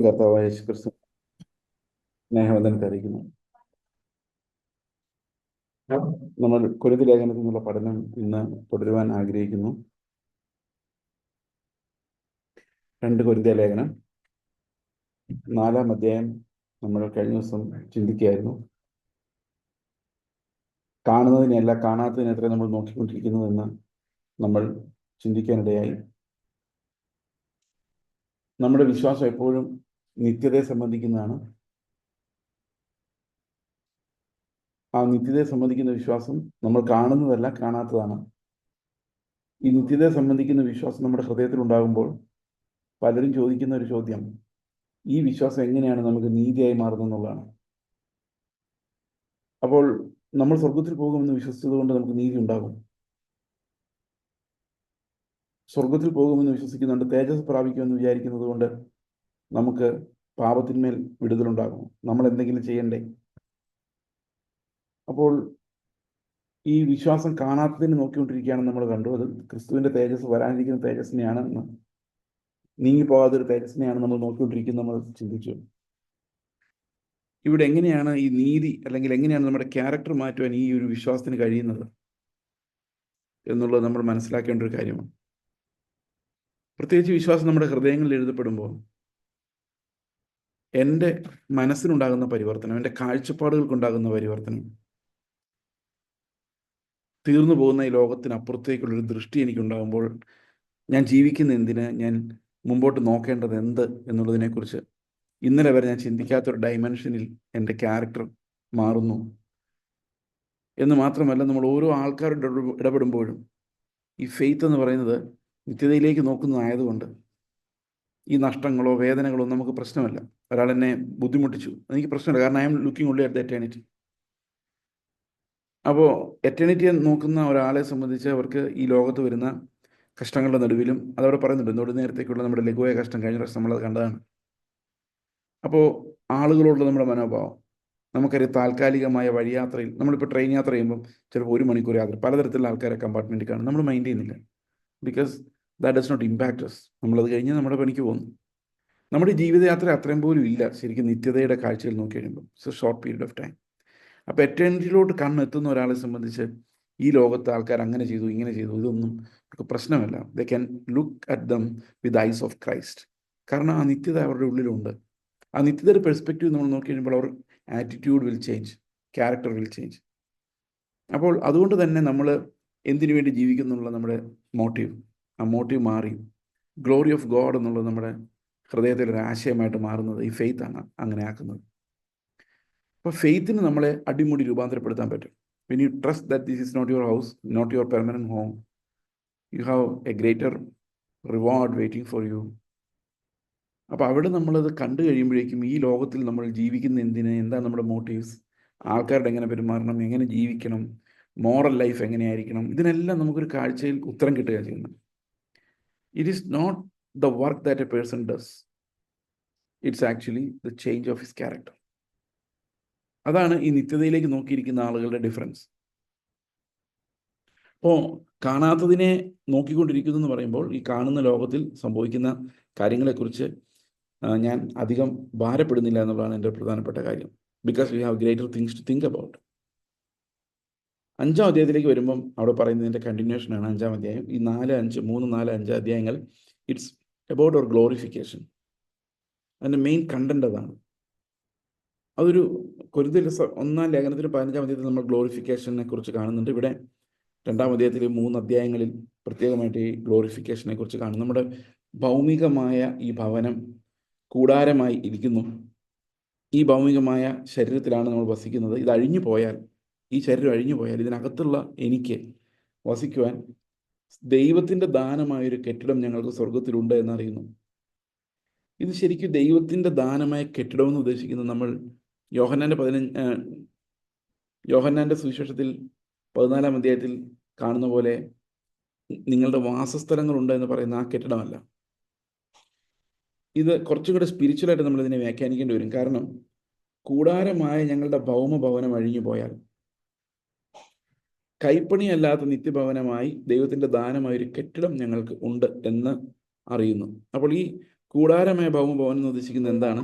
കർത്താവായ യേശു ക്രിസ്തു സ്നേഹവന്ദനത്തെ അറിയിക്കുന്നു നമ്മൾ കുരുതി ലേഖനത്തിൽ നിന്നുള്ള പഠനം ഇന്ന് തുടരുവാൻ ആഗ്രഹിക്കുന്നു. രണ്ട് കുരുതിയ ലേഖനം. നാലാം അധ്യായം നമ്മൾ കഴിഞ്ഞ ദിവസം ചിന്തിക്കുകയായിരുന്നു. കാണുന്നതിനെയല്ല കാണാത്തതിനെത്ര നമ്മൾ നോക്കിക്കൊണ്ടിരിക്കുന്നു എന്ന് നമ്മൾ ചിന്തിക്കാനിടയായി. നമ്മുടെ വിശ്വാസം എപ്പോഴും നിത്യതയെ സംബന്ധിക്കുന്നതാണ്. ആ നിത്യതയെ സംബന്ധിക്കുന്ന വിശ്വാസം നമ്മൾ കാണുന്നതല്ല കാണാത്തതാണ്. ഈ നിത്യതയെ സംബന്ധിക്കുന്ന വിശ്വാസം നമ്മുടെ ഹൃദയത്തിൽ ഉണ്ടാകുമ്പോൾ പലരും ചോദിക്കുന്ന ഒരു ചോദ്യം ഈ വിശ്വാസം എങ്ങനെയാണ് നമുക്ക് നീതിയായി മാറുന്നതെന്നുള്ളതാണ്. അപ്പോൾ നമ്മൾ സ്വർഗത്തിൽ പോകുമെന്ന് വിശ്വസിച്ചത് കൊണ്ട് നമുക്ക് നീതി ഉണ്ടാകും. സ്വർഗത്തിൽ പോകുമെന്ന് വിശ്വസിക്കുന്നുണ്ട് തേജസ് പ്രാപിക്കുമെന്ന് വിചാരിക്കുന്നത് കൊണ്ട് നമുക്ക് പാപത്തിന്മേൽ വിടുതലുണ്ടാകും. നമ്മൾ എന്തെങ്കിലും ചെയ്യണ്ടേ? അപ്പോൾ ഈ വിശ്വാസം കാണാത്തതിന് നോക്കിക്കൊണ്ടിരിക്കുകയാണ് നമ്മൾ കണ്ടു. അത് ക്രിസ്തുവിന്റെ തേജസ് വരാനിരിക്കുന്ന തേജസ്സിനെയാണ് നീങ്ങിപ്പോകാത്തൊരു തേജസ്സിനെയാണ് നമ്മൾ നോക്കിക്കൊണ്ടിരിക്കുന്നത് നമ്മൾ ചിന്തിച്ചു. ഇവിടെ എങ്ങനെയാണ് ഈ നീതി അല്ലെങ്കിൽ എങ്ങനെയാണ് നമ്മുടെ ക്യാരക്ടർ മാറ്റുവാൻ ഈ ഒരു വിശ്വാസത്തിന് കഴിയുന്നത് എന്നുള്ളത് നമ്മൾ മനസ്സിലാക്കേണ്ട ഒരു കാര്യമാണ്. പ്രത്യേകിച്ച് വിശ്വാസം നമ്മുടെ ഹൃദയങ്ങളിൽ എഴുതപ്പെടുമ്പോൾ എന്റെ മനസ്സിനുണ്ടാകുന്ന പരിവർത്തനം എന്റെ കാഴ്ചപ്പാടുകൾക്കുണ്ടാകുന്ന പരിവർത്തനം തീർന്നു പോകുന്ന ഈ ലോകത്തിനപ്പുറത്തേക്കുള്ളൊരു ദൃഷ്ടി എനിക്കുണ്ടാകുമ്പോൾ ഞാൻ ജീവിക്കുന്ന എന്തിന് ഞാൻ മുമ്പോട്ട് നോക്കേണ്ടത് എന്ത് എന്നുള്ളതിനെക്കുറിച്ച് ഇന്നലെ വരെ ഞാൻ ചിന്തിക്കാത്തൊരു ഡയമെൻഷനിൽ എന്റെ ക്യാരക്ടർ മാറുന്നു. എന്ന് മാത്രമല്ല നമ്മൾ ഓരോ ആൾക്കാരുടെ ഇടപെടുമ്പോഴും ഈ ഫെയ്ത്ത് എന്ന് പറയുന്നത് നിത്യതയിലേക്ക് നോക്കുന്നതായതുകൊണ്ട് ഈ നഷ്ടങ്ങളോ വേദനകളോ നമുക്ക് പ്രശ്നമല്ല. ഒരാൾ എന്നെ ബുദ്ധിമുട്ടിച്ചു. എനിക്ക് പ്രശ്നമില്ല. കാരണം I am looking only at the eternity. അപ്പോൾ എറ്റേണിറ്റിയെ നോക്കുന്ന ഒരാളെ സംബന്ധിച്ച് അവർക്ക് ഈ ലോകത്ത് വരുന്ന കഷ്ടങ്ങളുടെ നടുവിലും അതവിടെ പറയുന്നുണ്ട്. എന്നോട് നേരത്തേക്കുള്ള നമ്മുടെ ലഘുവായ കഷ്ടം കഴിഞ്ഞ പ്രാവശ്യം നമ്മളത് കണ്ടതാണ്. അപ്പോൾ ആളുകളോടുള്ള നമ്മുടെ മനോഭാവം നമുക്കറിയാം താൽക്കാലികമായ വഴിയാത്രയിൽ നമ്മളിപ്പോൾ ട്രെയിൻ യാത്ര ചെയ്യുമ്പോൾ ചിലപ്പോൾ ഒരു മണിക്കൂർ യാത്ര പലതരത്തിലുള്ള ആൾക്കാരെ കമ്പാർട്ട്മെന്റ് കാണും. നമ്മൾ മൈൻഡ് ചെയ്യുന്നില്ല. Because that does not impact us നമ്മളത് കഴിഞ്ഞ് നമ്മുടെ പണിക്ക് പോകുന്നു. നമ്മുടെ ജീവിതയാത്ര അത്രയും പോലും ഇല്ല ശരിക്കും നിത്യതയുടെ കാഴ്ചയിൽ നോക്കി കഴിയുമ്പോൾ it's a short period of time അപ്പോൾ എറ്റേണിറ്റിയിലോട്ട് കണ്ണെത്തുന്ന ഒരാളെ സംബന്ധിച്ച് ഈ ലോകത്ത് ആൾക്കാർ അങ്ങനെ ചെയ്തു ഇങ്ങനെ ചെയ്തു ഇതൊന്നും അവർക്ക് പ്രശ്നമല്ല. They can look at them with eyes of Christ കാരണം ആ നിത്യത അവരുടെ ഉള്ളിലുണ്ട്. ആ നിത്യതയുടെ പെർസ്പെക്റ്റീവ് നമ്മൾ നോക്കി കഴിയുമ്പോൾ അവർ attitude will change character will change അപ്പോൾ അതുകൊണ്ട് തന്നെ നമ്മൾ എന്തിനു വേണ്ടി ജീവിക്കുന്നുള്ള നമ്മുടെ മോട്ടീവ് മോട്ടീവ് മാറി. ഗ്ലോറി ഓഫ് ഗോഡ് എന്നുള്ളത് നമ്മുടെ ഹൃദയത്തിൽ ഒരു ആശയമായിട്ട് മാറുന്നത് ഈ ഫെയ്ത്ത് ആണ് അങ്ങനെ ആക്കുന്നത്. അപ്പോൾ ഫെയ്ത്തിന് നമ്മളെ അടിമുടി രൂപാന്തരപ്പെടുത്താൻ പറ്റും. When you trust that this is not your house not your permanent home you have a greater reward waiting for you അപ്പോൾ അവിടെ നമ്മളത് കണ്ടു കഴിയുമ്പോഴേക്കും ഈ ലോകത്തിൽ നമ്മൾ ജീവിക്കുന്ന എന്തിന് എന്താ നമ്മുടെ മോട്ടീവ്സ് ആൾക്കാരുടെ എങ്ങനെ പെരുമാറണം എങ്ങനെ ജീവിക്കണം മോറൽ ലൈഫ് എങ്ങനെയായിരിക്കണം ഇതിനെല്ലാം നമുക്കൊരു കാഴ്ചയിൽ ഉത്തരം കിട്ടുക ചെയ്യുന്നത്. It is not the work that a person does it's actually the change of his character അതാണ് ഈ നിത്യതയിലേക്ക് നോക്കിയിരിക്കുന്ന ആളുകളുടെ ഡിഫറൻസ് അപ്പോൾ കാണാത്തതിനെ നോക്കിക്കൊണ്ടിരിക്കുന്നു എന്ന് പറയുമ്പോൾ ഈ കാണുന്ന ലോകത്തിൽ സംഭവിക്കുന്ന കാര്യങ്ങളെക്കുറിച്ച് ഞാൻ അധികം ഭാരപ്പെടുന്നില്ല എന്നുള്ളതാണ് എന്റെ പ്രധാനപ്പെട്ട കാര്യം. Because we have greater things to think about അഞ്ചാം അധ്യായത്തിലേക്ക് വരുമ്പം അവിടെ പറയുന്നതിന്റെ കണ്ടിന്യൂഷനാണ് അഞ്ചാം അധ്യായം. ഈ നാല് അഞ്ച് മൂന്ന് നാല് അഞ്ച് അധ്യായങ്ങൾ ഇറ്റ്സ് എബൌട്ട് അവർ ഗ്ലോറിഫിക്കേഷൻ അതിന്റെ മെയിൻ കണ്ടന്റ് അതാണ്. അതൊരു കൊരുതിൽ ഒന്നാം ലേഖനത്തിൽ പതിനഞ്ചാം അധ്യായത്തിൽ നമ്മൾ ഗ്ലോറിഫിക്കേഷനെ കുറിച്ച് കാണുന്നുണ്ട്. ഇവിടെ രണ്ടാം അധ്യായത്തിൽ മൂന്ന് അധ്യായങ്ങളിൽ പ്രത്യേകമായിട്ട് ഈ ഗ്ലോറിഫിക്കേഷനെ കുറിച്ച് കാണും നമ്മുടെ ഭൗമികമായ ഈ ഭവനം കൂടാരമായി ഇരിക്കുന്നു. ഈ ഭൗമികമായ ശരീരത്തിലാണ് നമ്മൾ വസിക്കുന്നത്. ഇത് അഴിഞ്ഞു പോയാൽ ഈ ശരീരം അഴിഞ്ഞു പോയാൽ ഇതിനകത്തുള്ള എനിക്ക് വസിക്കുവാൻ ദൈവത്തിന്റെ ദാനമായൊരു കെട്ടിടം ഞങ്ങൾക്ക് സ്വർഗത്തിലുണ്ട് എന്നറിയുന്നു ഇത് ശരിക്കും ദൈവത്തിന്റെ ദാനമായ കെട്ടിടം എന്ന് ഉദ്ദേശിക്കുന്നത് നമ്മൾ യോഹന്നാന്റെ പതിനഞ്ച് യോഹന്നാന്റെ സുവിശേഷത്തിൽ പതിനാലാം അധ്യായത്തിൽ കാണുന്ന പോലെ നിങ്ങളുടെ വാസസ്ഥലങ്ങളുണ്ട് എന്ന് പറയുന്ന ആ കെട്ടിടമല്ല. ഇത് കുറച്ചും കൂടെ സ്പിരിച്വലായിട്ട് നമ്മൾ ഇതിനെ വ്യാഖ്യാനിക്കേണ്ടി വരും. കാരണം കൂടാരമായ ഞങ്ങളുടെ ഭൗമ ഭവനം അഴിഞ്ഞു പോയാൽ കൈപ്പണിയല്ലാത്ത നിത്യഭവനമായി ദൈവത്തിന്റെ ദാനമായ ഒരു കെട്ടിടം ഞങ്ങൾക്ക് ഉണ്ട് എന്ന് അറിയുന്നു. അപ്പോൾ ഈ കൂടാരമായ ഭൗമ ഭവൻ എന്ന് ഉദ്ദേശിക്കുന്നത് എന്താണ്?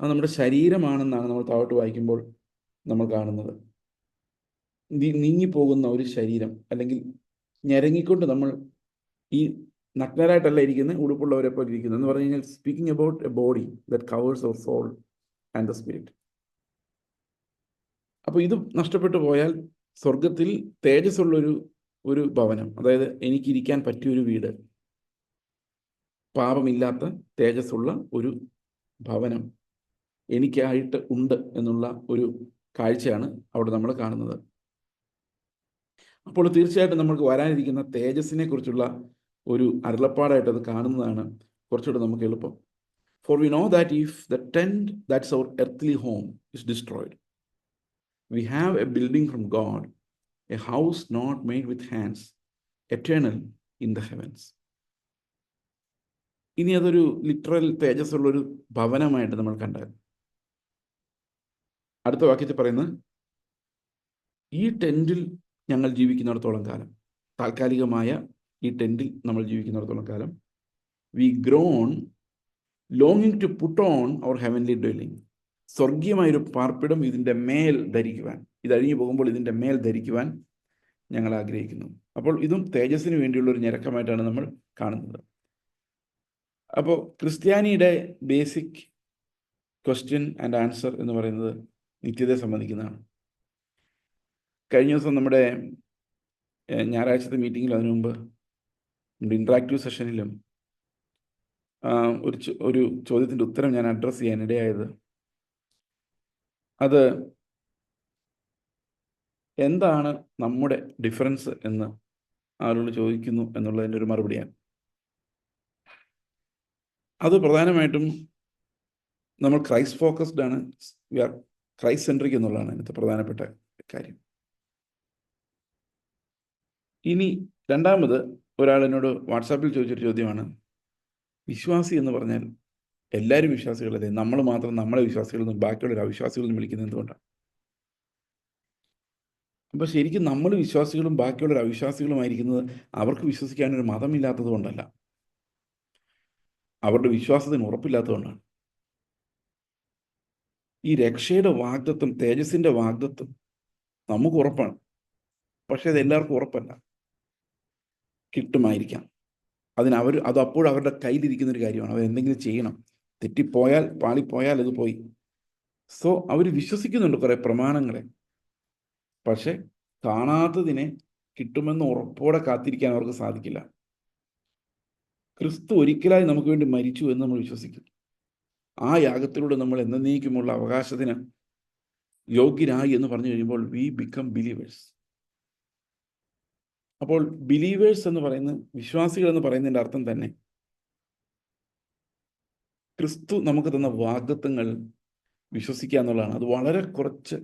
അത് നമ്മുടെ ശരീരമാണെന്നാണ് നമ്മൾ താഴോട്ട് വായിക്കുമ്പോൾ നമ്മൾ കാണുന്നത്. നീങ്ങിപ്പോകുന്ന ഒരു ശരീരം അല്ലെങ്കിൽ ഞരങ്ങിക്കൊണ്ട് നമ്മൾ ഈ നഗ്നരായിട്ടല്ല ഇരിക്കുന്നത് ഉടുപ്പുള്ളവരെ പോലെ ഇരിക്കുന്നത് എന്ന് പറഞ്ഞു കഴിഞ്ഞാൽ speaking about a body that covers our soul and the spirit അപ്പോൾ ഇത് നഷ്ടപ്പെട്ടു പോയാൽ സ്വർഗത്തിൽ തേജസ്സുള്ളൊരു ഒരു ഭവനം അതായത് എനിക്കിരിക്കാൻ പറ്റിയൊരു വീട് പാപമില്ലാത്ത തേജസ്സുള്ള ഒരു ഭവനം എനിക്കായിട്ട് ഉണ്ട് എന്നുള്ള ഒരു കാഴ്ചയാണ് അവിടെ നമ്മൾ കാണുന്നത്. അപ്പോൾ തീർച്ചയായിട്ടും നമുക്ക് വരാനിരിക്കുന്ന തേജസ്സിനെ കുറിച്ചുള്ള ഒരു അരുളപ്പാടായിട്ട് അത് കാണുന്നതാണ് കുറച്ചുകൂടെ നമുക്ക് എളുപ്പം. For we know that if the tent that's our earthly home is destroyed we have a building from God, a house not made with hands, eternal in the heavens ഇനി അതൊരു ലിറ്ററൽ തേജസ് ഉള്ള ഒരു ഭവനമായിട്ട് നമ്മൾ കണ്ടാൽ. അടുത്ത വാക്യത്തിൽ പറയുന്നത് ഈ ടെന്റിൽ ഞങ്ങൾ ജീവിക്കുന്നിടത്തോളം കാലം. താൽക്കാലികമായ ഈ ടെന്റിൽ നമ്മൾ ജീവിക്കുന്നിടത്തോളം കാലം. We groan ലോങ്ങിങ് to put on our heavenly dwelling സ്വർഗീയമായൊരു പാർപ്പിടം ഇതിന്റെ മേൽ ധരിക്കുവാൻ ഇത് അഴിഞ്ഞു പോകുമ്പോൾ ഇതിന്റെ മേൽ ധരിക്കുവാൻ ഞങ്ങൾ ആഗ്രഹിക്കുന്നു. അപ്പോൾ ഇതും തേജസ്സിന് വേണ്ടിയുള്ള ഒരു ഞരക്കമായിട്ടാണ് നമ്മൾ കാണുന്നത്. അപ്പോൾ ക്രിസ്ത്യാനിയുടെ ബേസിക് ക്വസ്റ്റ്യൻ ആൻഡ് ആൻസർ എന്ന് പറയുന്നത് നിത്യതയെ സംബന്ധിക്കുന്നതാണ്. കഴിഞ്ഞ ദിവസം നമ്മുടെ ഞായറാഴ്ചത്തെ മീറ്റിങ്ങിൽ അതിനു മുമ്പ് നമ്മുടെ ഇൻട്രാക്റ്റീവ് സെഷനിലും ഒരു ഒരു ചോദ്യത്തിന്റെ ഉത്തരം ഞാൻ അഡ്രസ്സ് ചെയ്യാൻ ഇടയായത് അത് എന്താണ് നമ്മുടെ ഡിഫറൻസ് എന്ന് ആളുകൾ ചോദിക്കുന്നു എന്നുള്ളതിന്റെ ഒരു മറുപടിയാണ്. അത് പ്രധാനമായിട്ടും നമ്മൾ ക്രൈസ് ഫോക്കസ്ഡ് ആണ്. വി ആർ ക്രൈസ്റ്റ് സെൻട്രിക് എന്നുള്ളതാണ് അതിനകത്ത് പ്രധാനപ്പെട്ട കാര്യം. ഇനി രണ്ടാമത് ഒരാൾ എന്നോട് വാട്സാപ്പിൽ ചോദിച്ചൊരു ചോദ്യമാണ്. വിശ്വാസി എന്ന് പറഞ്ഞാൽ എല്ലാവരും വിശ്വാസികളല്ലേ? നമ്മൾ മാത്രം നമ്മളെ വിശ്വാസികളെന്നും ബാക്കിയുള്ള അവിശ്വാസികളെന്നും വിളിക്കുന്നത് എന്തുകൊണ്ടാണ്? അപ്പോൾ ശരിക്കും നമ്മൾ വിശ്വാസികളും ബാക്കിയുള്ള അവിശ്വാസികളുമായിരിക്കുന്നത് അവർക്ക് വിശ്വസിക്കാൻ ഒരു മതമില്ലാത്തത് കൊണ്ടല്ല. അവരുടെ വിശ്വാസത്തിന് ഉറപ്പില്ലാത്തതുകൊണ്ടാണ് ഈ രക്ഷയുടെ വാഗ്ദത്വം തേജസ്സിന്റെ വാഗ്ദത്വം നമുക്ക് ഉറപ്പാണ്. പക്ഷെ അത് എല്ലാവർക്കും ഉറപ്പല്ല. കിട്ടുമായിരിക്കാം. അതിന് അവർ അത് അപ്പോൾ അവരുടെ കയ്യിലിരിക്കുന്ന ഒരു കാര്യമാണ്. അവർ എന്തെങ്കിലും ചെയ്യണം. തെറ്റിപ്പോയാൽ പാളിപ്പോയാൽ അത് പോയി. സോ അവർ വിശ്വസിക്കുന്നുണ്ട് കുറെ പ്രമാണങ്ങളെ. പക്ഷെ കാണാത്തതിനെ കിട്ടുമെന്ന് ഉറപ്പോടെ കാത്തിരിക്കാൻ അവർക്ക് സാധിക്കില്ല. ക്രിസ്തു ഒരിക്കലായി നമുക്ക് വേണ്ടി മരിച്ചു എന്ന് നമ്മൾ വിശ്വസിക്കുന്നു. ആ യാഗത്തിലൂടെ നമ്മൾ എന്നേക്കുമുള്ള അവകാശത്തിന് യോഗ്യരായി എന്ന് പറഞ്ഞു കഴിയുമ്പോൾ വി ബിക്കം ബിലീവേഴ്സ് അപ്പോൾ ബിലീവേഴ്സ് എന്ന് പറയുന്ന വിശ്വാസികൾ എന്ന് പറയുന്നതിന്റെ അർത്ഥം തന്നെ ക്രിസ്തു നമുക്ക് തന്ന വാഗ്ദത്വങ്ങൾ വിശ്വസിക്കുക എന്നുള്ളതാണ്. അത് വളരെ കുറച്ച്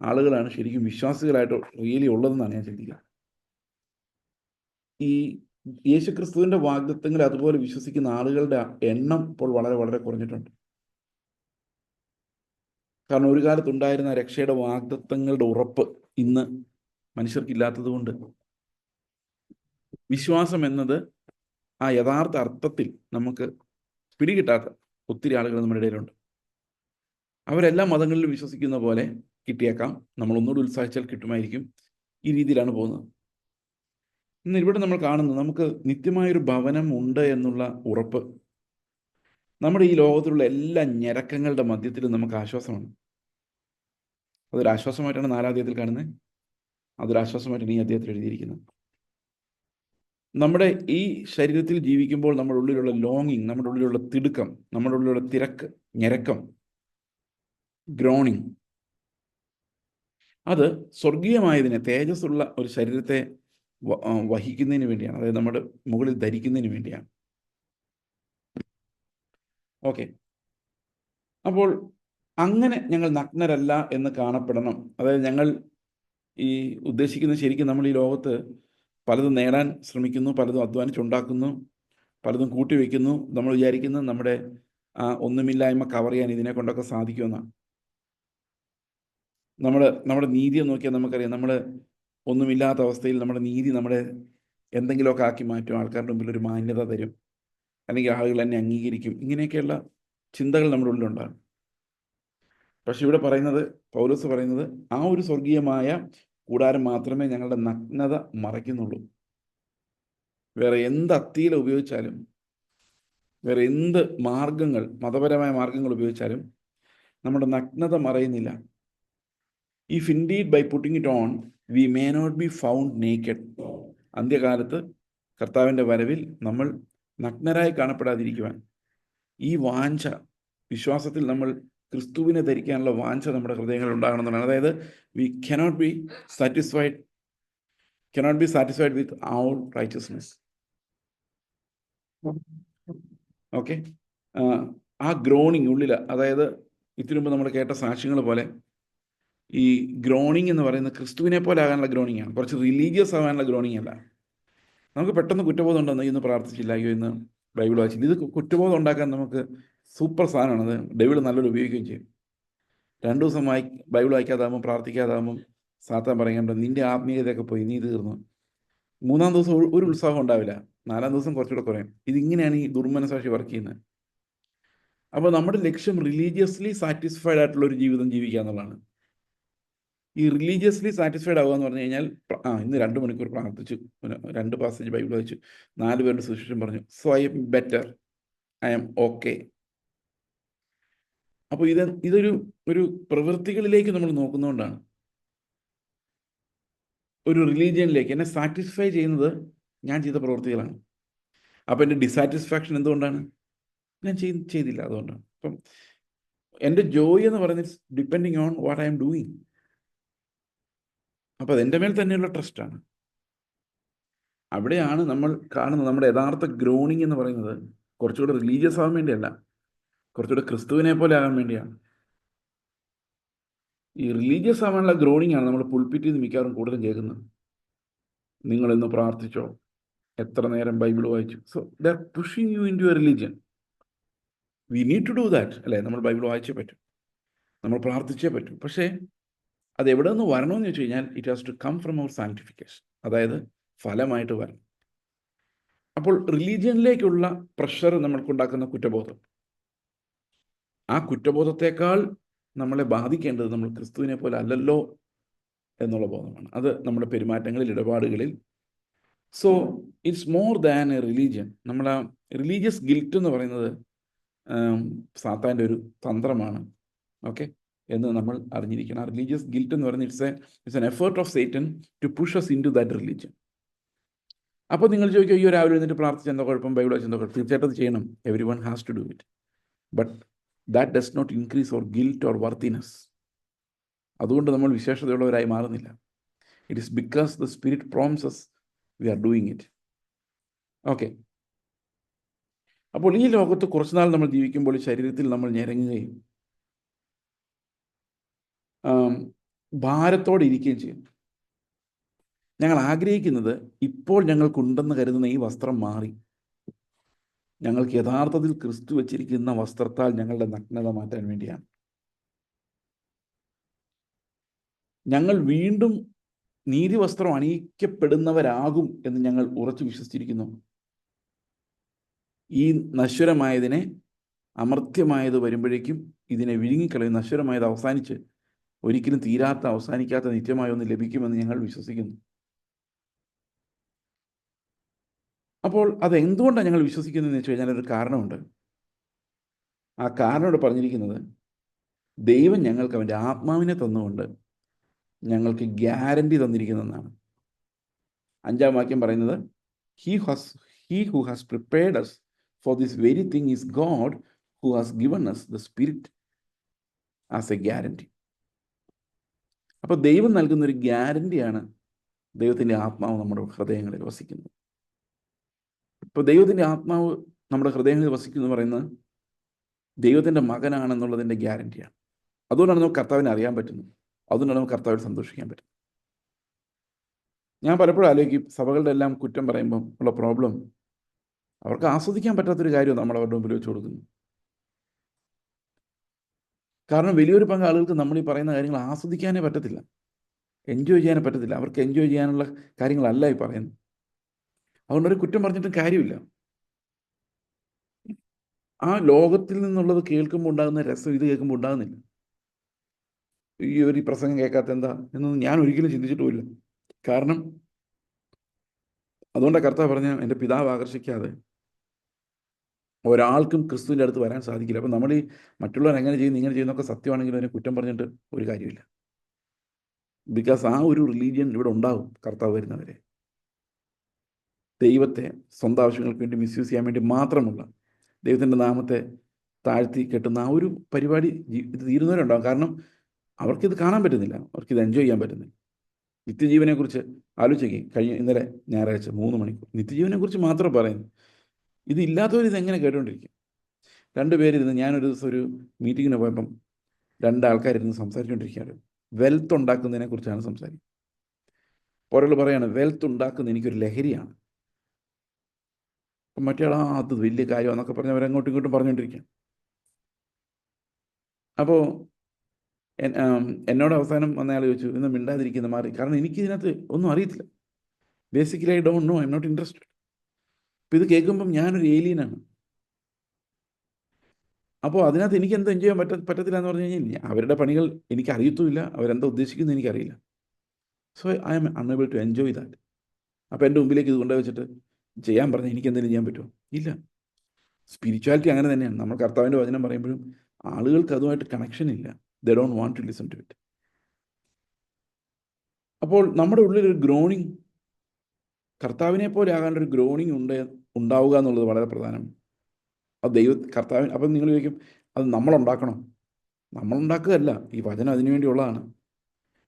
ആളുകളാണ് ശരിക്കും വിശ്വാസികളായിട്ട് റിയലി ഉള്ളതെന്നാണ് ഞാൻ ചിന്തിക്കുക ഈ യേശു ക്രിസ്തുവിന്റെ വാഗ്ദത്വങ്ങൾ അതുപോലെ വിശ്വസിക്കുന്ന ആളുകളുടെ എണ്ണം ഇപ്പോൾ വളരെ വളരെ കുറഞ്ഞിട്ടുണ്ട്. കാരണം ഒരു കാലത്തുണ്ടായിരുന്ന രക്ഷയുടെ വാഗ്ദത്വങ്ങളുടെ ഉറപ്പ് ഇന്ന് മനുഷ്യർക്കില്ലാത്തത് കൊണ്ട് വിശ്വാസം എന്നത് ആ യഥാർത്ഥ അർത്ഥത്തിൽ നമുക്ക് പിടികിട്ടാത്ത ഒത്തിരി ആളുകൾ നമ്മുടെ ഇടയിലുണ്ട്. അവരെല്ലാ മതങ്ങളിലും വിശ്വസിക്കുന്ന പോലെ കിട്ടിയേക്കാം. നമ്മൾ ഒന്നുകൂടി ഉത്സാഹിച്ചാൽ കിട്ടുമായിരിക്കും. ഈ രീതിയിലാണ് പോകുന്നത്. ഇന്ന് ഇവിടെ നമ്മൾ കാണുന്നത് നമുക്ക് നിത്യമായൊരു ഭവനം ഉണ്ട് എന്നുള്ള ഉറപ്പ്. നമ്മുടെ ഈ ലോകത്തിലുള്ള എല്ലാ ഞരക്കങ്ങളുടെ മധ്യത്തിലും നമുക്ക് ആശ്വാസമാണ്. അതൊരു നാലാം അദ്ദേഹത്തിൽ കാണുന്നത്. അതൊരു ആശ്വാസമായിട്ടാണ് ഈ അദ്ദേഹത്തിൽ എഴുതിയിരിക്കുന്നത്. നമ്മുടെ ഈ ശരീരത്തിൽ ജീവിക്കുമ്പോൾ നമ്മുടെ ഉള്ളിലുള്ള ലോങ്ങിങ് നമ്മുടെ ഉള്ളിലുള്ള തിടുക്കം നമ്മുടെ ഉള്ളിലുള്ള തിരക്ക് ഞരക്കം ഗ്രോണിങ് അത് സ്വർഗീയമായതിനെ തേജസ്സുള്ള ഒരു ശരീരത്തെ വഹിക്കുന്നതിന് വേണ്ടിയാണ് അതായത് നമ്മുടെ മുകളിൽ ധരിക്കുന്നതിന് വേണ്ടിയാണ്. ഓക്കെ അപ്പോൾ അങ്ങനെ ഞങ്ങൾ നഗ്നരല്ല എന്ന് കാണപ്പെടണം. അതായത് ഞങ്ങൾ ഈ ഉദ്ദേശിക്കുന്ന ശരിക്കും നമ്മൾ ഈ ലോകത്ത് പലതും നേടാൻ ശ്രമിക്കുന്നു പലതും അധ്വാനിച്ചുണ്ടാക്കുന്നു പലതും കൂട്ടിവെക്കുന്നു. നമ്മൾ വിചാരിക്കുന്നു നമ്മുടെ ആ ഒന്നുമില്ലായ്മ കവർ ചെയ്യാൻ ഇതിനെ കൊണ്ടൊക്കെ സാധിക്കുമെന്നാണ് നമ്മൾ നമ്മുടെ നീതിയെ നോക്കിയാൽ നമുക്കറിയാം. നമ്മൾ ഒന്നുമില്ലാത്ത അവസ്ഥയിൽ നമ്മുടെ നീതി നമ്മുടെ എന്തെങ്കിലുമൊക്കെ ആക്കി മാറ്റും. ആൾക്കാരുടെ മുമ്പിൽ ഒരു മാന്യത തരും. അല്ലെങ്കിൽ ആളുകൾ എന്നെ അംഗീകരിക്കും. ഇങ്ങനെയൊക്കെയുള്ള ചിന്തകൾ നമ്മുടെ ഉള്ളിലുണ്ടാകും. പക്ഷെ ഇവിടെ പറയുന്നത് പൗലോസ് പറയുന്നത് ആ ഒരു സ്വർഗീയമായ കൂടാരം മാത്രമേ ഞങ്ങളുടെ നഗ്നത മറയ്ക്കുന്നുള്ളൂ. വേറെ എന്ത് അത്തീല ഉപയോഗിച്ചാലും വേറെ എന്ത് മാർഗങ്ങൾ മതപരമായ മാർഗങ്ങൾ ഉപയോഗിച്ചാലും നമ്മുടെ നഗ്നത മറയുന്നില്ല. If indeed by putting it on we may not be found naked അന്ത്യകാലത്ത് കർത്താവിന്റെ വരവിൽ നമ്മൾ നഗ്നരായി കാണപ്പെടാതിരിക്കുവാൻ ഈ വാഞ്ച വിശ്വാസത്തിൽ നമ്മൾ ക്രിസ്തുവിനെ ധരിക്കാനുള്ള വാഞ്ച നമ്മുടെ ഹൃദയങ്ങളിൽ ഉണ്ടാകണമെന്നുള്ളതാണ്. അതായത് we cannot be satisfied cannot be satisfied with our righteousness okay ആ ഗ്രോണിങ് ഉള്ളിൽ അതായത് ഇതിനു നമ്മൾ കേട്ട സാക്ഷ്യങ്ങൾ പോലെ ഈ ഗ്രോണിങ് എന്ന് പറയുന്നത് ക്രിസ്തുവിനെ പോലെ ആകാനുള്ള ഗ്രോണിങ് ആണ്. കുറച്ച് റിലീജിയസ് ആകാനുള്ള ഗ്രോണിങ് അല്ല. നമുക്ക് പെട്ടെന്ന് കുറ്റബോധം ഉണ്ടെന്ന് ഇന്ന് പ്രാർത്ഥിച്ചില്ല. അയ്യോ ഇന്ന് ബൈബിൾ വായിച്ചില്ല. ഇത് കുറ്റബോധം ഉണ്ടാക്കാൻ നമുക്ക് സൂപ്പർ സാധനമാണ് അത്. ഡെവിൾ നല്ലൊരു ഉപയോഗിക്കുകയും ചെയ്യും. രണ്ടു ദിവസം വായി ബൈബിൾ വായിക്കാതാകുമ്പോൾ പ്രാർത്ഥിക്കാതാകുമ്പോൾ സാത്താൻ പറയേണ്ട നിന്റെ ആത്മീയതയൊക്കെ പോയി നീ തീർന്നു. മൂന്നാം ദിവസം ഒരു ഉത്സാഹം ഉണ്ടാവില്ല. നാലാം ദിവസം കുറച്ചുകൂടെ കുറയും. ഇതിങ്ങനെയാണ് ഈ ദുർമനസാക്ഷി വർക്ക് ചെയ്യുന്നത്. അപ്പോൾ നമ്മുടെ ലക്ഷ്യം റിലീജിയസ്ലി സാറ്റിസ്ഫൈഡ് ആയിട്ടുള്ള ഒരു ജീവിതം ജീവിക്കുക എന്നുള്ളതാണ്. ഈ റിലീജിയസ്ലി സാറ്റിസ്ഫൈഡ് ആവുക എന്ന് പറഞ്ഞു കഴിഞ്ഞാൽ ആ ഇന്ന് രണ്ട് മണിക്കൂർ പ്രാർത്ഥിച്ചു. രണ്ട് പാസേജ് ബൈബിൾ വായിച്ചു. നാല് പേരുടെ സുശേഷം പറഞ്ഞു so I'm better I'm okay അപ്പോൾ ഇത് ഇതൊരു ഒരു പ്രവൃത്തികളിലേക്ക് നമ്മൾ നോക്കുന്നതുകൊണ്ടാണ് ഒരു റിലീജിയനിലേക്ക് എന്നെ സാറ്റിസ്ഫൈ ചെയ്യുന്നത് ഞാൻ ചെയ്ത പ്രവൃത്തികളാണ്. അപ്പോൾ എന്റെ ഡിസാറ്റിസ്ഫാക്ഷൻ എന്തുകൊണ്ടാണ്? ഞാൻ ചെയ് ചെയ്തില്ല അതുകൊണ്ടാണ്. അപ്പം എന്റെ ജോയ് എന്ന് പറയുന്നത് depending on what I'm doing അപ്പോൾ അതെന്റെ മേൽ തന്നെയുള്ള ട്രസ്റ്റാണ് അവിടെയാണ് നമ്മൾ കാണുന്നത് നമ്മുടെ യഥാർത്ഥ ഗ്രോണിങ് എന്ന് പറയുന്നത് കുറച്ചുകൂടെ റിലീജിയസ് ആവാൻ വേണ്ടിയല്ല. കുറച്ചുകൂടെ ക്രിസ്തുവിനെ പോലെ ആകാൻ വേണ്ടിയാണ്. ഈ റിലീജിയസ് ആവാനുള്ള ഗ്രോണിങ് ആണ് നമ്മൾ പുൽപ്പിറ്റി നിന്ന് മിക്കവാറും കൂടുതലും കേൾക്കുന്നത്. നിങ്ങൾ ഇന്ന് പ്രാർത്ഥിച്ചോ? എത്ര നേരം ബൈബിൾ വായിച്ചു? So the pushing you into religion we need to do that അല്ലേ? നമ്മൾ ബൈബിൾ വായിച്ചേ പറ്റും. നമ്മൾ പ്രാർത്ഥിച്ചേ പറ്റും. പക്ഷേ അത് എവിടെ നിന്ന് വരണമെന്ന് വെച്ച് കഴിഞ്ഞാൽ it has to come from our sanctification അതായത് ഫലമായിട്ട് വരണം. അപ്പോൾ റിലീജിയനിലേക്കുള്ള പ്രഷർ നമ്മൾക്കുണ്ടാക്കുന്ന കുറ്റബോധം. ആ കുറ്റബോധത്തെക്കാൾ നമ്മളെ ബാധിക്കേണ്ടത് നമ്മൾ ക്രിസ്തുവിനെ പോലെ അല്ലല്ലോ എന്നുള്ള ബോധമാണ്. അത് നമ്മുടെ പെരുമാറ്റങ്ങളിൽ ഇടപാടുകളിൽ. So it's more than a religion നമ്മൾ ആ റിലീജിയസ് ഗിൽറ്റ് എന്ന് പറയുന്നത് സാത്താന്റെ ഒരു തന്ത്രമാണ്. ഓക്കെ എന്ന് നമ്മൾ അറിഞ്ഞിരിക്കണം. ആ റിലീജിയസ് ഗിൽറ്റ് എന്ന് പറയുന്നത് it's a it's an effort of Satan to push us into that religion അപ്പോൾ നിങ്ങൾ ചോദിക്കും അയ്യോ രാവിലെ എഴുന്നേറ്റ് പ്രാർത്ഥിച്ച എന്താ കുഴപ്പം? ബൈബിൾ വെച്ച് എന്താ കുഴപ്പം? തീർച്ചയായിട്ടും അത് ചെയ്യണം. Every one has to do it but that does not increase or guilt or worthiness അതുകൊണ്ട് നമ്മൾ വിശേഷതയുള്ളവരായി മാറുന്നില്ല. It is because the spirit promises we are doing it okay അപ്പോൾ ഈ ലോകത്ത് കുറച്ചുനാൾ നമ്മൾ ജീവിക്കുമ്പോൾ ശരീരത്തിൽ നമ്മൾ ഞെരങ്ങുകയും ഭാരത്തോടെ ഇരിക്കുകയും ചെയ്യും. ഞങ്ങൾ ആഗ്രഹിക്കുന്നത് ഇപ്പോൾ ഞങ്ങൾക്കുണ്ടെന്ന് കരുതുന്ന ഈ വസ്ത്രം മാറി. ഞങ്ങൾക്ക് യഥാർത്ഥത്തിൽ ക്രിസ്തു വച്ചിരിക്കുന്ന വസ്ത്രത്താൽ ഞങ്ങളുടെ നഗ്നത മാറ്റാൻ വേണ്ടിയാണ്. ഞങ്ങൾ വീണ്ടും നീതിവസ്ത്രം അണിയിക്കപ്പെടുന്നവരാകും എന്ന് ഞങ്ങൾ ഉറച്ചു വിശ്വസിച്ചിരിക്കുന്നു. ഈ നശ്വരമായതിനെ അമർത്യമായത് വരുമ്പോഴേക്കും ഇതിനെ വിഴുങ്ങിക്കളയും. നശ്വരമായത് അവസാനിച്ച് ഒരിക്കലും തീരാത്ത അവസാനിക്കാത്ത നിത്യമായ ഒന്ന് ലഭിക്കുമെന്ന് ഞങ്ങൾ വിശ്വസിക്കുന്നു. അപ്പോൾ അത് എന്തുകൊണ്ടാണ് ഞങ്ങൾ വിശ്വസിക്കുന്നതെന്ന് വെച്ച് കഴിഞ്ഞാൽ ഒരു കാരണമുണ്ട്. ആ കാരണം ഇവിടെ പറഞ്ഞിരിക്കുന്നത് ദൈവം ഞങ്ങൾക്ക് അവന്റെ ആത്മാവിനെ തന്നുകൊണ്ട് ഞങ്ങൾക്ക് ഗ്യാരണ്ടി തന്നിരിക്കുന്നതെന്നാണ് അഞ്ചാം വാക്യം പറയുന്നത് he has he who has prepared us for this very thing is God who has given us the spirit as a guarantee അപ്പോൾ ദൈവം നൽകുന്ന ഒരു ഗ്യാരണ്ടിയാണ് ദൈവത്തിന്റെ ആത്മാവ് നമ്മുടെ ഹൃദയങ്ങളിൽ വസിക്കുന്നത്. ഇപ്പോൾ ദൈവത്തിന്റെ ആത്മാവ് നമ്മുടെ ഹൃദയങ്ങളിൽ വസിക്കുന്നു പറയുന്നത് ദൈവത്തിന്റെ മകനാണെന്നുള്ളതിന്റെ ഗ്യാരണ്ടിയാണ്. അതുകൊണ്ടാണ് നമുക്ക് കർത്താവിനെ അറിയാൻ പറ്റുന്നത്. അതുകൊണ്ടാണ് നമുക്ക് കർത്താവിനെ സന്തോഷിക്കാൻ പറ്റുന്നത്. ഞാൻ പലപ്പോഴും ആലോചിക്കും സഭകളുടെ എല്ലാം കുറ്റം പറയുമ്പം ഉള്ള പ്രോബ്ലം അവർക്ക് ആസ്വദിക്കാൻ പറ്റാത്തൊരു കാര്യം നമ്മൾ അവരുടെ മുമ്പിൽ വെച്ച് കൊടുക്കുന്നു കാരണം വലിയൊരു പങ്ക് ആളുകൾക്ക് നമ്മൾ ഈ പറയുന്ന കാര്യങ്ങൾ ആസ്വദിക്കാനേ പറ്റത്തില്ല. എൻജോയ് ചെയ്യാനേ പറ്റത്തില്ല. അവർക്ക് എൻജോയ് ചെയ്യാനുള്ള കാര്യങ്ങളല്ല ഈ പറയുന്നത്. അതുകൊണ്ട് ഒരു കുറ്റം പറഞ്ഞിട്ടും കാര്യമില്ല. ആ ലോകത്തിൽ നിന്നുള്ളത് കേൾക്കുമ്പോൾ ഉണ്ടാകുന്ന രസം ഇത് കേൾക്കുമ്പോൾ ഉണ്ടാകുന്നില്ല. ഈ ഒരു പ്രസംഗം കേൾക്കാത്ത എന്താ എന്നൊന്നും ഞാൻ ഒരിക്കലും ചിന്തിച്ചിട്ടുമില്ല കാരണം അതുകൊണ്ടാണ് കർത്താവ് പറഞ്ഞ എന്റെ പിതാവ് ആകർഷിക്കാതെ ഒരാൾക്കും ക്രിസ്തുവിന്റെ അടുത്ത് വരാൻ സാധിക്കില്ല. അപ്പം നമ്മൾ ഈ മറ്റുള്ളവർ എങ്ങനെ ചെയ്യുന്നു ഇങ്ങനെ ചെയ്യുന്നൊക്കെ സത്യമാണെങ്കിലും അതിനെ കുറ്റം പറഞ്ഞിട്ട് ഒരു കാര്യമില്ല. ബിക്കോസ് ആ ഒരു റിലീജിയൻ ഇവിടെ ഉണ്ടാവും കർത്താവ് വരുന്നവരെ. ദൈവത്തെ സ്വന്തം ആവശ്യങ്ങൾക്ക് വേണ്ടി മിസ്യൂസ് ചെയ്യാൻ വേണ്ടി മാത്രമുള്ള ദൈവത്തിന്റെ നാമത്തെ താഴ്ത്തി കെട്ടുന്ന ആ ഒരു പരിപാടി ഇത് തീരുന്നവരുണ്ടാകും കാരണം അവർക്കിത് കാണാൻ പറ്റുന്നില്ല. അവർക്കിത് എൻജോയ് ചെയ്യാൻ പറ്റുന്നില്ല. നിത്യജീവനെക്കുറിച്ച് ആലോചിക്കുക കഴിഞ്ഞ ഇന്നലെ ഞായറാഴ്ച മൂന്ന് മണിക്കൂർ. നിത്യജീവനെക്കുറിച്ച് മാത്രം പറയുന്നു. ഇത് ഇല്ലാത്തവർ ഇത് എങ്ങനെ കേട്ടുകൊണ്ടിരിക്കും രണ്ടുപേരിരുന്ന് ഞാനൊരു ദിവസം ഒരു മീറ്റിങ്ങിന് പോയപ്പം രണ്ട് ആൾക്കാരിരുന്ന് സംസാരിച്ചുകൊണ്ടിരിക്കുകയാണ് വെൽത്ത് ഉണ്ടാക്കുന്നതിനെ കുറിച്ചാണ് സംസാരിക്കുന്നത്. ഒരാൾ പറയാണ് വെൽത്ത് ഉണ്ടാക്കുന്ന എനിക്കൊരു ലഹരിയാണ്. മറ്റേ ആ അത് വലിയ കാര്യമാണെന്നൊക്കെ പറഞ്ഞ് അവരങ്ങോട്ടും ഇങ്ങോട്ടും പറഞ്ഞുകൊണ്ടിരിക്കുക അപ്പോൾ എന്നോട് അവസാനം വന്നയാൾ ചോദിച്ചു ഇന്ന് മിണ്ടാതിരിക്കുന്ന മാറി കാരണം എനിക്ക് ഇതിനകത്ത് ഒന്നും അറിയത്തില്ല. Basically I don't know I'm not interested അപ്പം ഇത് കേൾക്കുമ്പം ഞാനൊരു ഏലിയനാണ് അപ്പോൾ അതിനകത്ത് എനിക്ക് എന്താ എൻജോയ് ചെയ്യാൻ പറ്റ പറ്റത്തില്ല എന്ന് പറഞ്ഞു കഴിഞ്ഞാൽ അവരുടെ പണികൾ എനിക്ക് അറിയത്തുമില്ല അവരെന്താ ഉദ്ദേശിക്കുന്നത് എനിക്കറിയില്ല. So I'm unable to enjoy that അപ്പോൾ എന്റെ മുമ്പിലേക്ക് ഇത് കൊണ്ടുപോയി വെച്ചിട്ട് ചെയ്യാൻ പറഞ്ഞാൽ എനിക്ക് എന്തെങ്കിലും ചെയ്യാൻ പറ്റുമോ? ഇല്ല. സ്പിരിച്വാലിറ്റി അങ്ങനെ തന്നെയാണ്. നമ്മൾ കർത്താവിന്റെ വചനം പറയുമ്പോഴും ആളുകൾക്ക് അതുമായിട്ട് കണക്ഷൻ ഇല്ല. They don't want to listen to it അപ്പോൾ നമ്മുടെ ഉള്ളിൽ ഒരു ഗ്രോണിങ് കർത്താവിനെ പോലെ ആകാണ്ട് ഒരു ഗ്രോണിങ് ഉണ്ട് ഉണ്ടാവുക എന്നുള്ളത് വളരെ പ്രധാനം. അത് ദൈവ കർത്താവിന് അപ്പം നിങ്ങൾ ചോദിക്കും അത് നമ്മളുണ്ടാക്കണം നമ്മളുണ്ടാക്കുകയല്ല ഈ വചനം അതിനു വേണ്ടിയുള്ളതാണ്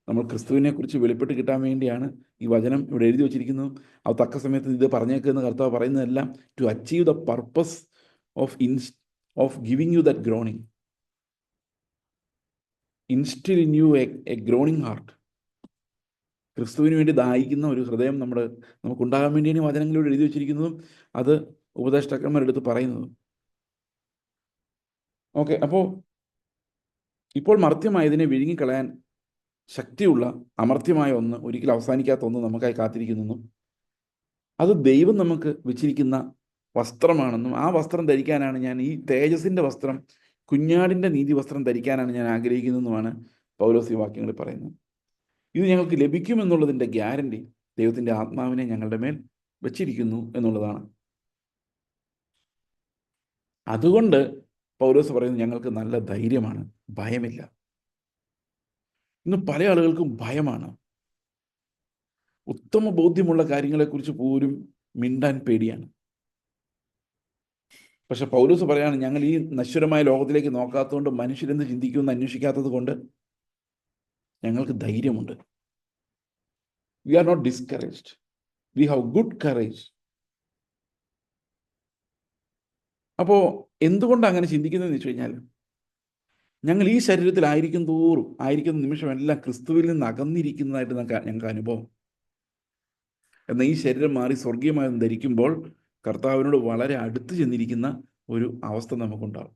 നമ്മൾ ക്രിസ്തുവിനെ കുറിച്ച് വെളിപ്പെട്ട് കിട്ടാൻ വേണ്ടിയാണ് ഈ വചനം ഇവിടെ എഴുതി വച്ചിരിക്കുന്നത് അത് തക്ക സമയത്ത് ഇത് പറഞ്ഞേക്കുന്ന കർത്താവ് പറയുന്നതെല്ലാം to achieve the purpose of instead of giving you that groaning instil in you a groaning heart ക്രിസ്തുവിന് വേണ്ടി ദാഹിക്കുന്ന ഒരു ഹൃദയം നമ്മുടെ നമുക്കുണ്ടാകാൻ വേണ്ടിയാണ് വചനങ്ങളിലൂടെ എഴുതി വെച്ചിരിക്കുന്നതും. അത് ഉപദേഷ്ടാക്കന്മാരെടുത്ത് പറയുന്നതും. ഓക്കെ അപ്പോൾ ഇപ്പോൾ മർത്യമായതിനെ വിഴുങ്ങിക്കളയാൻ ശക്തിയുള്ള അമർത്യമായ ഒന്ന് ഒരിക്കലും അവസാനിക്കാത്ത ഒന്ന് നമുക്കായി കാത്തിരിക്കുന്നെന്നും അത് ദൈവം നമുക്ക് വെച്ചിരിക്കുന്ന വസ്ത്രമാണെന്നും ആ വസ്ത്രം ധരിക്കാനാണ് ഞാൻ ഈ തേജസിന്റെ വസ്ത്രം കുഞ്ഞാടിന്റെ നീതി വസ്ത്രം ധരിക്കാനാണ് ഞാൻ ആഗ്രഹിക്കുന്നതെന്നുമാണ് പൗലോസി വാക്യങ്ങളിൽ പറയുന്നത്. ഇത് ഞങ്ങൾക്ക് ലഭിക്കുമെന്നുള്ളതിന്റെ ഗ്യാരണ്ടി ദൈവത്തിന്റെ ആത്മാവിനെ ഞങ്ങളുടെ മേൽ വെച്ചിരിക്കുന്നു എന്നുള്ളതാണ്. അതുകൊണ്ട് പൗലോസ് പറയുന്നത് ഞങ്ങൾക്ക് നല്ല ധൈര്യമാണ് ഭയമില്ല. ഇന്ന് പല ആളുകൾക്കും ഭയമാണ്. ഉത്തമ ബോധ്യമുള്ള കാര്യങ്ങളെക്കുറിച്ച് പോലും മിണ്ടാൻ പേടിയാണ്. പക്ഷെ പൗലൂസ് പറയാണ് ഞങ്ങൾ ഈ നശ്വരമായ ലോകത്തിലേക്ക് നോക്കാത്തതുകൊണ്ട് മനുഷ്യരെന്ത് ചിന്തിക്കുമെന്ന് അന്വേഷിക്കാത്തത് കൊണ്ട് ഞങ്ങൾക്ക് ധൈര്യമുണ്ട്. We are not discouraged we have good courage അപ്പോൾ എന്തുകൊണ്ട് അങ്ങനെ ചിന്തിക്കുന്നതെന്ന് വെച്ച് കഴിഞ്ഞാൽ ഞങ്ങൾ ഈ ശരീരത്തിലായിരിക്കും തോറും ആയിരിക്കുന്ന നിമിഷമെല്ലാം ക്രിസ്തുവിൽ നിന്ന് അകന്നിരിക്കുന്നതായിട്ട് ഞങ്ങൾക്ക് അനുഭവം. എന്നാൽ ഈ ശരീരം മാറി സ്വർഗീയമായി ധരിക്കുമ്പോൾ കർത്താവിനോട് വളരെ അടുത്ത് ചെന്നിരിക്കുന്ന ഒരു അവസ്ഥ നമുക്കുണ്ടാവും.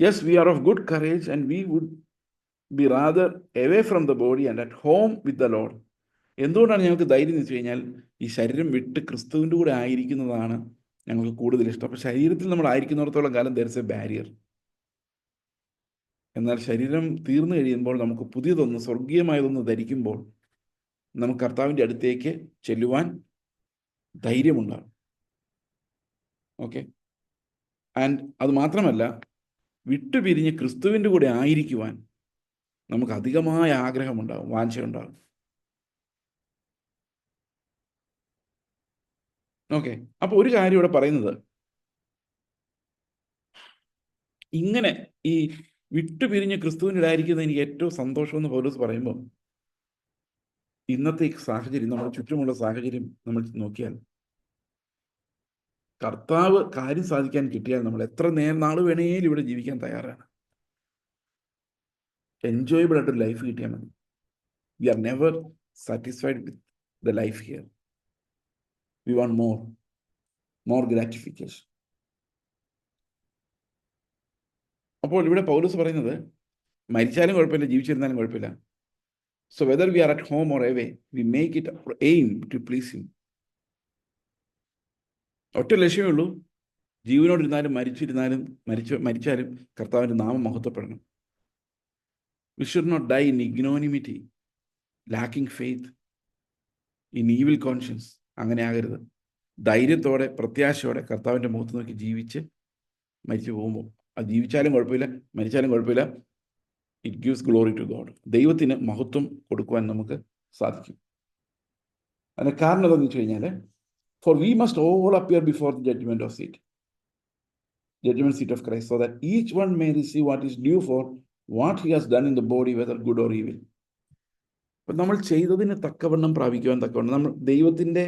Yes we are of good courage and we would be rather away from the body and at home with the Lord എന്തുകൊണ്ടാണ് ഞങ്ങൾക്ക് ധൈര്യം എന്ന് വെച്ച് കഴിഞ്ഞാൽ ഈ ശരീരം വിട്ട് ക്രിസ്തുവിന്റെ കൂടെ ആയിരിക്കുന്നതാണ് ഞങ്ങൾക്ക് കൂടുതൽ ഇഷ്ടം. അപ്പം ശരീരത്തിൽ നമ്മൾ ആയിരിക്കുന്നിടത്തോളം കാലം ദർസ് എ ബാരിയർ എന്നാൽ ശരീരം തീർന്നു കഴിയുമ്പോൾ നമുക്ക് പുതിയതൊന്ന് സ്വർഗീയമായതൊന്ന് ധരിക്കുമ്പോൾ നമുക്ക് കർത്താവിന്റെ അടുത്തേക്ക് ചെല്ലുവാൻ ധൈര്യമുണ്ടാകും. ഓക്കെ ആൻഡ് അത് മാത്രമല്ല വിട്ടുപിരിഞ്ഞ് ക്രിസ്തുവിന്റെ കൂടെ ആയിരിക്കുവാൻ നമുക്ക് അധികമായ ആഗ്രഹമുണ്ടാകും വാഞ്ചയുണ്ടാകും. ഓക്കെ അപ്പൊ ഒരു കാര്യം ഇവിടെ പറയുന്നത്. ഇങ്ങനെ ഈ വിട്ടുപിരിഞ്ഞ് ക്രിസ്തുവിനിടായിരിക്കുന്നത് എനിക്ക് ഏറ്റവും സന്തോഷമെന്ന് പൗലോസ് പറയുമ്പോൾ ഇന്നത്തെ സാഹചര്യം നമ്മുടെ ചുറ്റുമുള്ള സാഹചര്യം നമ്മൾ നോക്കിയാൽ കർത്താവ് കാര്യം സാധിക്കാൻ കിട്ടിയാൽ നമ്മൾ എത്ര നേരം നാൾ വേണേലും ഇവിടെ ജീവിക്കാൻ തയ്യാറാണ്. എൻജോയബിൾ ആയിട്ടൊരു ലൈഫ് കിട്ടിയാൽ മതി. We are never satisfied with the life here we want more, more gratification. അപ്പോൾ ഇവിടെ പൗലൂസ് പറയുന്നത് മരിച്ചാലും കുഴപ്പമില്ല ജീവിച്ചിരുന്നാലും കുഴപ്പമില്ല. So whether we are at home or away we make it aim to please him ഒറ്റ ലക്ഷ്യമേ ഉള്ളൂ. ജീവനോടിരുന്നാലും മരിച്ചിരുന്നാലും മരിച്ച മരിച്ചാലും കർത്താവിന്റെ നാമം മഹത്വപ്പെടണം. We should not die in ignominy lacking faith in evil conscience അങ്ങനെ ആകരുത് ധൈര്യത്തോടെ പ്രത്യാശയോടെ കർത്താവിന്റെ മുഖത്ത് നോക്കി ജീവിച്ച് മരിച്ചു പോകുമ്പോൾ. അത് ജീവിച്ചാലും കുഴപ്പമില്ല മരിച്ചാലും കുഴപ്പമില്ല. It gives glory to God ദൈവത്തിന് മഹത്വം കൊടുക്കുവാൻ നമുക്ക് സാധിക്കും. അതിന് കാരണം എന്താണെന്ന് വെച്ച് കഴിഞ്ഞാൽ for we must all appear before the judgment of seat judgment seat of Christ so that each one may receive what is due for what he has done in the body whether good or evil അപ്പം നമ്മൾ ചെയ്തതിന് തക്കവണ്ണം പ്രാപിക്കുവാൻ തക്കവണ്ണം. നമ്മൾ ദൈവത്തിന്റെ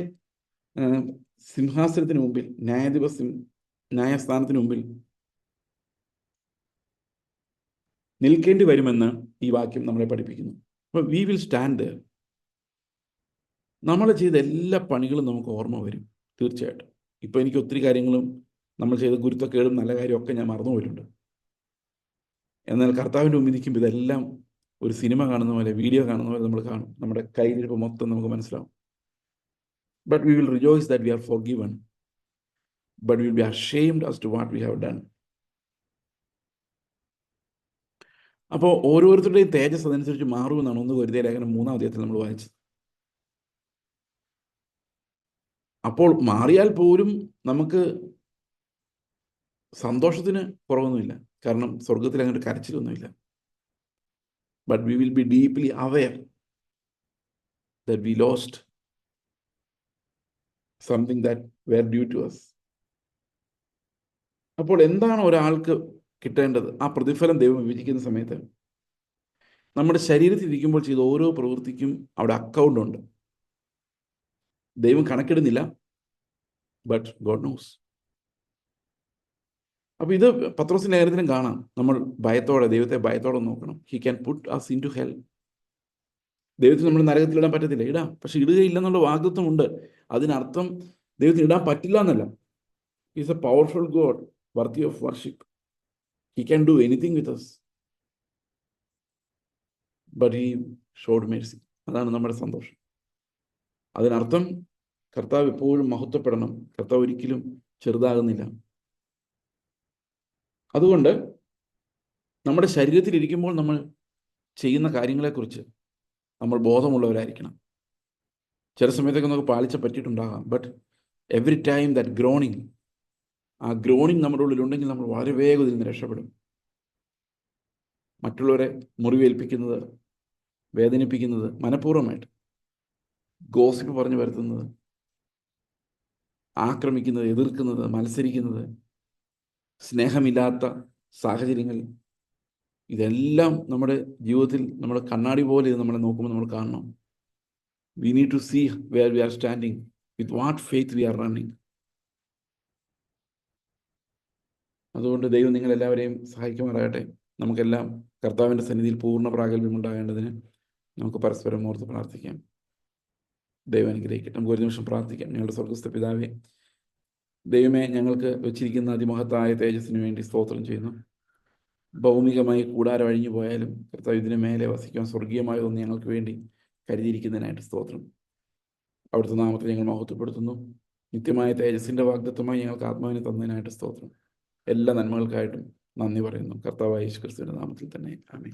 സിംഹാസനത്തിന് മുമ്പിൽ ന്യായാധിപ ന്യായസ്ഥാനത്തിന് മുമ്പിൽ നിൽക്കേണ്ടി വരുമെന്ന് ഈ വാക്യം നമ്മളെ പഠിപ്പിക്കുന്നു. അപ്പോൾ വി വിൽ സ്റ്റാൻഡ് നമ്മൾ ചെയ്ത എല്ലാ പണികളും നമുക്ക് ഓർമ്മ വരും തീർച്ചയായിട്ടും. ഇപ്പോൾ എനിക്ക് ഒത്തിരി കാര്യങ്ങളും നമ്മൾ ചെയ്ത ഗുരുത്വക്കേടും നല്ല കാര്യമൊക്കെ ഞാൻ മറന്നു പോയിട്ടുണ്ട്. എന്നാൽ കർത്താവിന്റെ മുമ്പിൽ നിൽക്കുമ്പോൾ ഇതെല്ലാം ഒരു സിനിമ കാണുന്ന പോലെ വീഡിയോ കാണുന്ന പോലെ നമ്മൾ കാണും. നമ്മുടെ കയ്യിലിരിപ്പ് മൊത്തം നമുക്ക് മനസ്സിലാവും. But we will rejoice that we are forgiven. But but will be ashamed as to what we have done അപ്പോൾ ഓരോരുത്തരുടെയും തേജസ് അതനുസരിച്ച് മാറുമെന്നാണ് ഒന്ന് കരുതിയ ലേഖനം മൂന്നാം അധ്യായത്തിൽ നമ്മൾ വായിച്ചത്. അപ്പോൾ മാറിയാൽ പോലും നമുക്ക് സന്തോഷത്തിന് കുറവൊന്നുമില്ല. കാരണം സ്വർഗത്തിൽ അങ്ങോട്ട് കരച്ചിലൊന്നുമില്ല. But we will be deeply aware that we lost something that were due to us അപ്പോൾ എന്താണ് ഒരാൾക്ക് കിട്ടേണ്ടത്? ആ പ്രതിഫലം ദൈവം വിഭജിക്കുന്ന സമയത്ത് നമ്മുടെ ശരീരത്തിൽ ഇരിക്കുമ്പോൾ ചെയ്ത ഓരോ പ്രവൃത്തിക്കും അവിടെ അക്കൗണ്ട് ഉണ്ട്. ദൈവം കണക്കിടുന്നില്ല ബട്ട് ഗോഡ് നോസ് അപ്പോൾ ഇത് പത്രോസിന്റെ ലേഖനത്തിലും കാണാം. നമ്മൾ ഭയത്തോടെ ദൈവത്തെ ഭയത്തോടെ നോക്കണം. He can put us into hell ദൈവത്തിന് നമ്മൾ നരകത്തിൽ ഇടാൻ പറ്റത്തില്ല. ഇടാം. പക്ഷെ ഇടുകയില്ലെന്നുള്ള വാഗ്ദത്വം ഉണ്ട് അതിനർത്ഥം ദൈവത്തിന് ഇടാൻ പറ്റില്ല എന്നല്ല. Is a powerful God worthy of worship he can do anything with us but he showed mercy അതാണ് നമ്മുടെ സന്തോഷം. അതിനർത്ഥം കർത്താവ് എപ്പോഴും മഹത്വപ്പെടണം. കർത്താവ് ഒരിക്കലും ചെറുതാകുന്നില്ല. അതുകൊണ്ട് നമ്മുടെ ശരീരത്തിൽ ഇരിക്കുമ്പോൾ നമ്മൾ ചെയ്യുന്ന കാര്യങ്ങളെക്കുറിച്ച് നമ്മൾ ബോധമുള്ളവരായിരിക്കണം. ചില സമയത്തൊക്കെ നമുക്ക് പാലിച്ച പറ്റിയിട്ടുണ്ടാകാം. But every time that groaning ആ ഗ്രോണിങ് നമ്മുടെ ഉള്ളിലുണ്ടെങ്കിൽ നമ്മൾ വളരെ വേഗത്തിൽ നിന്ന് രക്ഷപ്പെടും. മറ്റുള്ളവരെ മുറിവേൽപ്പിക്കുന്നത് വേദനിപ്പിക്കുന്നത് മനഃപൂർവമായിട്ട് ഗോസിപ്പ് പറഞ്ഞു വരുത്തുന്നത് ആക്രമിക്കുന്നത് എതിർക്കുന്നത് മത്സരിക്കുന്നത് സ്നേഹമില്ലാത്ത സാഹചര്യങ്ങൾ ഇതെല്ലാം നമ്മുടെ ജീവിതത്തിൽ നമ്മുടെ കണ്ണാടി പോലെ ഇത് നമ്മളെ നോക്കുമ്പോൾ നമ്മൾ കാണണം. We need to see where we are standing, with what faith we are running. അതുകൊണ്ട് ദൈവം നിങ്ങളെല്ലാവരെയും സഹായിക്കുമാറാകട്ടെ. നമുക്കെല്ലാം കർത്താവിന്റെ സന്നിധിയിൽ പൂർണ പ്രാഗൽഭ്യം ഉണ്ടാകേണ്ടതിന് നമുക്ക് പരസ്പരം ഓർത്ത് പ്രാർത്ഥിക്കാം. ദൈവം അനുഗ്രഹിക്കട്ടെ. നമുക്ക് ഒരു നിമിഷം പ്രാർത്ഥിക്കാം. ഞങ്ങളുടെ സ്വർഗസ്ഥ പിതാവെ ദൈവമേ ഞങ്ങൾക്ക് വെച്ചിരിക്കുന്ന അതിമഹത്തായ തേജസ്സിന് വേണ്ടി സ്തോത്രം ചെയ്യുന്നു. ഭൗമികമായി കൂടാരം അഴിഞ്ഞു പോയാലും കർത്താവ് ഇതിന് മേലെ വസിക്കാൻ സ്വർഗീയമായതൊന്ന് ഞങ്ങൾക്ക് വേണ്ടി കരുതിയിരിക്കുന്നതിനായിട്ട് സ്തോത്രം. അവിടുത്തെ നാമത്തെ ഞങ്ങൾ മഹത്വപ്പെടുത്തുന്നു. നിത്യമായ തേജസ്സിന്റെ വാഗ്ദത്വമായി ഞങ്ങൾക്ക് ആത്മാവിനെ തന്നതിനായിട്ട് സ്തോത്രം. എല്ലാ നന്മകൾക്കായിട്ടും നന്ദി പറയുന്നു. കർത്താവായ യേശു ക്രിസ്തുവിന്റെ നാമത്തിൽ തന്നെ. ആമേ